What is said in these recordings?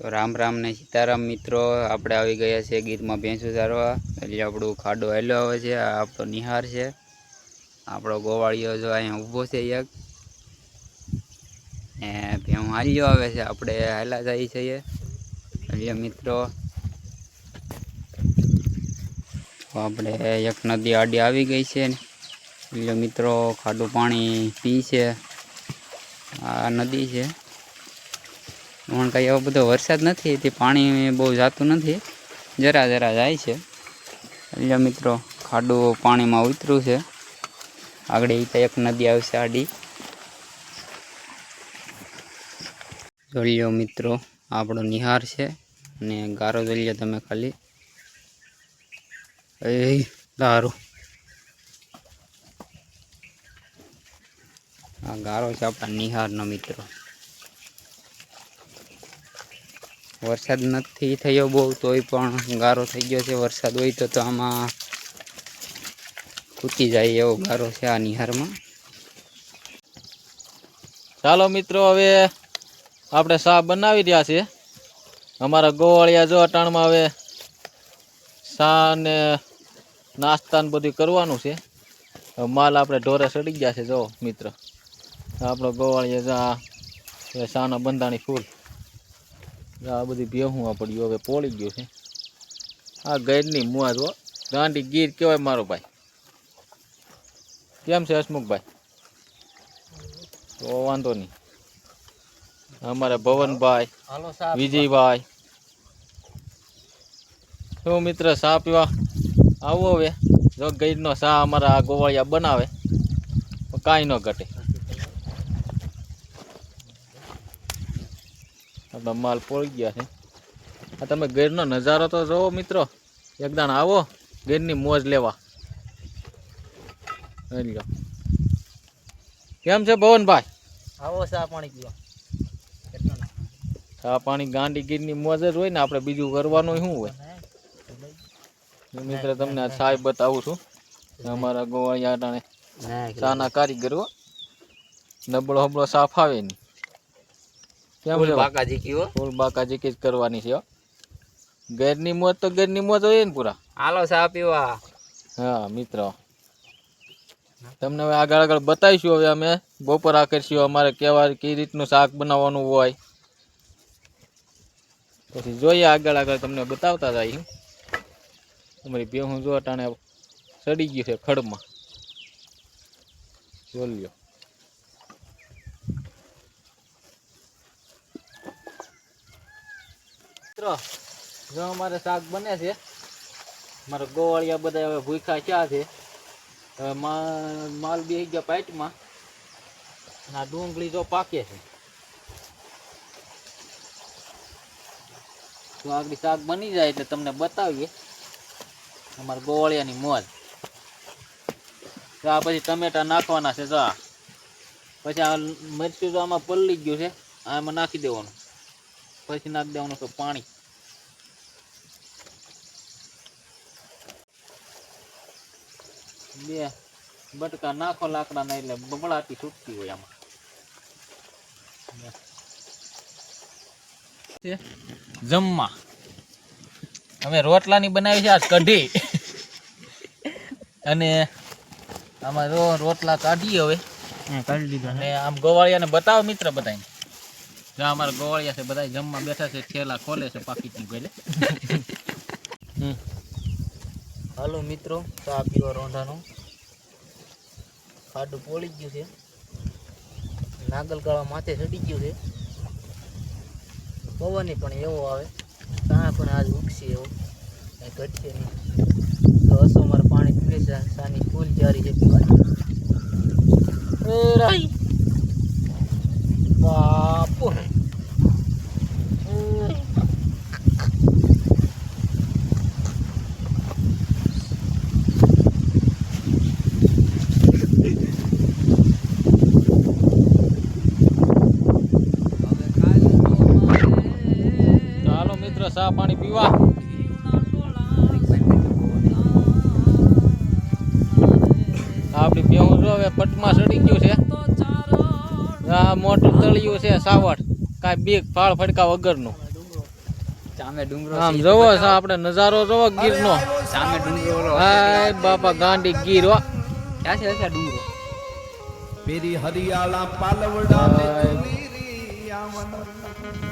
તો રામ રામ ને સીતારામ મિત્રો, આપણે આવી ગયા છે ગીરમાં ભેંસું ચારવા એટલે આપણું ખાડો હેલો આવે છે, આ આપણો નિહાર છે. આપણો ગોવાળિયો જો અહીંયા ઊભો છે એક. ને ભેં હાલ્યો આવે છે, આપણે હાલા જઈએ છીએ. એટલે મિત્રો, તો આપણે એક નદી આડી આવી ગઈ છે એટલે મિત્રો, ખાડું પાણી પી છે. આ નદી છે. પણ કાંઈ એવો બધો વરસાદ નથી તે પાણી બહુ જાતું નથી. જરા જરા જાય છે. એટલે મિત્રો, ખાડું પાણીમાં ઉતર્યું છે. આગળ એ એક નદી આવશે આડી. જોઈ મિત્રો, આપણો નિહાર છે અને ગારો જોઈ તમે ખાલી. એ દારૂ. આ ગારો છે આપણા નિહારનો મિત્રો. વરસાદ નથી થયો બહુ, તોય પણ ગારો થઈ ગયો છે. વરસાદ હોય તો તો આમાં ખૂટી જાય એવો ગારો છે આ નિહારમાં. ચાલો મિત્રો, હવે આપણે શા બનાવી રહ્યા છે અમારા ગોવાળિયા જો અટાણમાં હવે શા ને નાસ્તા ને બધું કરવાનું છે. માલ આપણે ઢોરે સડી ગયા છે, જો મિત્ર. આપણો ગોવાળિયા જા શાના બંધાણી ફૂલ. આ બધી ભેહું પડ્યું હવે પોળી ગયું છે. આ ગૈરની મુઆ જો ગાંડી ગીર કહેવાય મારો ભાઈ. કેમ છે હસમુખભાઈ? તો વાંધો નહીં. અમારે ભવનભાઈ વિજયભાઈ. શું મિત્ર ચા પીવા? આવો હવે. જો ગઈડનો ચા અમારા આ ગોવાળિયા બનાવે. કાંઈ ન ઘટે. આપણા માલ પોળી ગયા છે. આ તમે ગીરનો નજારો તો જોવો મિત્રો. એકદાણ આવો ગીરની મોજ લેવા. લો. કેમ છે ભવનભાઈ? આવો ચા પાણી પીવા. ચા પાણી ગાંડી ગીરની મોજ જ હોય ને આપણે બીજું કરવાનું શું હોય? મિત્ર તમને સાહેબ બતાવું છું. અમારા ગોવાળિયા ચાના કારીગરો. નબળો હબળો સાફ આવે નહીં બાકાજી કીવો ફૂલ બાકાજી જ કરવાની છે હો. ઘરની મોજ તો ઘરની મોજ હોય ને પૂરા. હાલો ચા પીવા. હા મિત્રો. તમને હવે આગળ આગળ બતાવીશું હવે અમે. બપોર આકરશું અમારે કેવા કઈ રીતનું શાક બનાવવાનું હોય. પછી જોઈએ આગળ આગળ તમને બતાવતા જાય અમારી ભેહું જો અટાણે સડી ગયું છે ખડમાં. જોઈ લ્યો. મિત્રો, જો અમારે શાક બને છે. મારા ગોવાળિયા બધા હવે ભૂખ્યા ક્યાં છે. હવે માલ બેસી ગયા પાઇટમાં. આ ડુંગળી જો પાકે છે. તો આગળ શાક બની જાય એટલે તમને બતાવીએ. અમારા ગોવાળિયાની મોજ આ પછી ટમેટા નાખવાના છે, જો. પછી આ મરચું તો આમાં પલળી ગયું છે આમાં નાખી દેવાનું. પછી નાખી દેવાનું છે પાણી. બે બટકા નાખો લાકડા ના એટલે બબડાટી છૂટતી હોય આમાં. જમવા. અમે રોટલાની બનાવી છે આ કઢી. અને આમાં રોટલા કાઢીએ હવે. કાઢી દીધા અને આમ ગોવાળિયાને બતાવો મિત્ર બધાને. જ્યાં અમારા ગોળિયા છે બધા જમવા બેઠા છે, ઠેલા ખોલે છે, પાકીટની હમ. હાલો મિત્રો, ચા પીવા રોંધાનો. ખાડું પોળી ગયું છે. નાગલગાળા માથે ચડી ગયું છે. પવન પણ એવો આવે. ત્યાં પણ આજ ઉગશે એવો. કાંઈ ઘટશે નહીં. તો હસો મારે પાણી પીવે છે સાની ફૂલ જારી છે બાપુ એ. તો ચા પાણી પીવા. આપડી બેહું જો હવે પટમાં સડી ગયું છે. આ મોટું તળિયું છે સાવડ કાંઈ બીક ફાળ ફડકા વગરનું. સામે ડુંગરો આમ છે. જોવો આપણે નજારો જોવો ગીરનો. સામે ડુંગરો હાય બાપા ગાંડી ગીર હો. ક્યાં છે? હશે ડુંગરો? પેરી હરિયાળા પાલવડા ને હાય.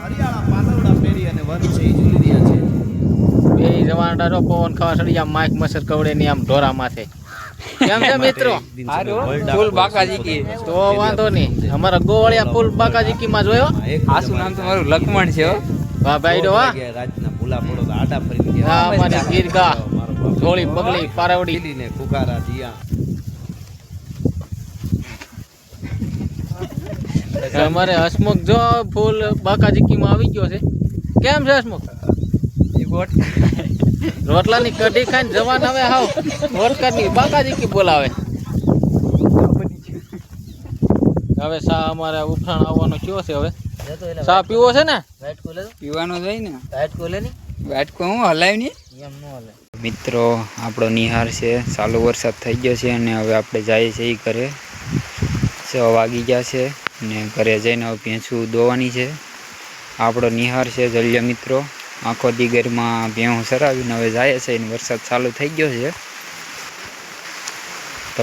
હરિયાળા પાલવડા પેરી અને વન છે એ ઝૂલી રહ્યા છે. બે જવાના રો પવન ખાવા સડી આમ માઈક મસર કવડે ની આમ ઢોરા માથે. કેમ છે મિત્રો? ફૂલ બાકાજી કી. તો વાંધો નહીં. અમારા ગોવાળિયા ફૂલ બાકાજી માં જોયો? આસુ નામ તમારું લખમણ છે વાહ ભાઈ ડો વાહ. રાતના ભૂલા પડો આડા ફરી ગયા. હા અમારી ગીર ગા મારો બાપ. ધોળી પગલી પારાવડી. કુકારા દિયા અમારે હસમુખ જો ફૂલ બાકાજી માં આવી ગયો છે. કેમ છે હસમુખ? રોટલાની કઢી ખાઈને જવાન આવે હાવ. વોટકાની બાકાજી કી બોલાવે. હવે સા અમારે ઉફાણ આવવાનો કયો છે હવે? એટલે સા પીવો છે ને? પીવાનો જોઈ ને. વાઈટ કોલે ની? વાટકો હું હલાવી નહીં. એમ ન હલાય. મિત્રો આપણો નિહાર છે. ચાલુ વરસાદ થઈ ગયો છે અને હવે આપણે જઈએ છીએ ઈ ઘરે. છ વાગી ગયા છે. ને ઘરે જઈને હવે ભેંસું દોવાની છે. આપણો નિહાર છે જલ્ય મિત્રો. આખો દિગરમાં ભેહું સરાવીને હવે જાય છે અને વરસાદ ચાલુ થઈ ગયો છે. તો